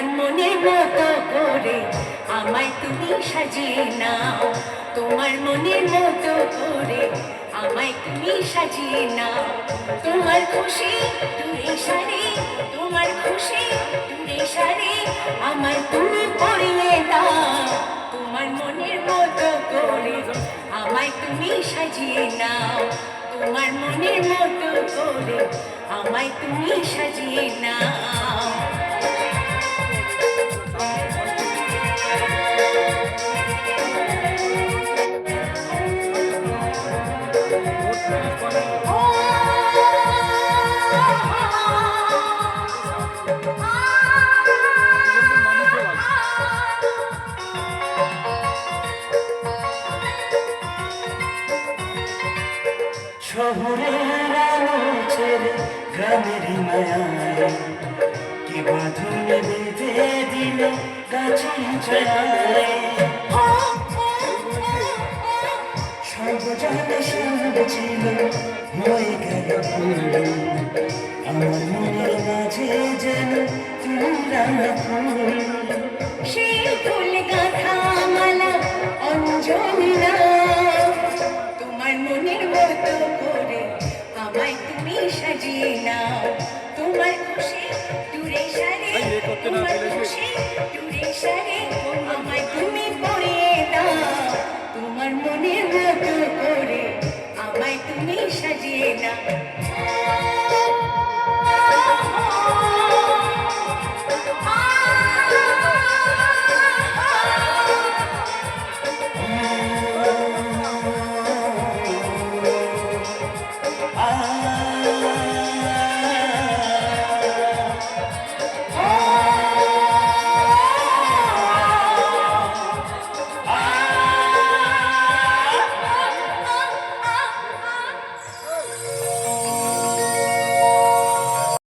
মতো করে আমায় তুমি সাজিয়ে নাও। তোমার মনের মতো করে আমায় তুমি সাজিয়ে নাও। তোমার খুশি দূরে সারে, তোমার খুশি দূরে সারে আমায় তুমি পড়িয়ে দাও। তোমার মনের মতো করে আমায় তুমি সাজিয়ে নাও। তোমার মনের মতো করে আমায় তুমি সাজিয়ে নাও। শহরের আলো ছেড়ে গ্রামের মায়ায়। কি বাঁধন বেঁধে দিল গাছের ছায়ায় সর্বজনে সব ছিল, হয়ে গেল আমার মনের মাঝে যেন তোমরা ফুল সেই ফুল মনে মতো করে আমায় তুমি সাজিয়ে না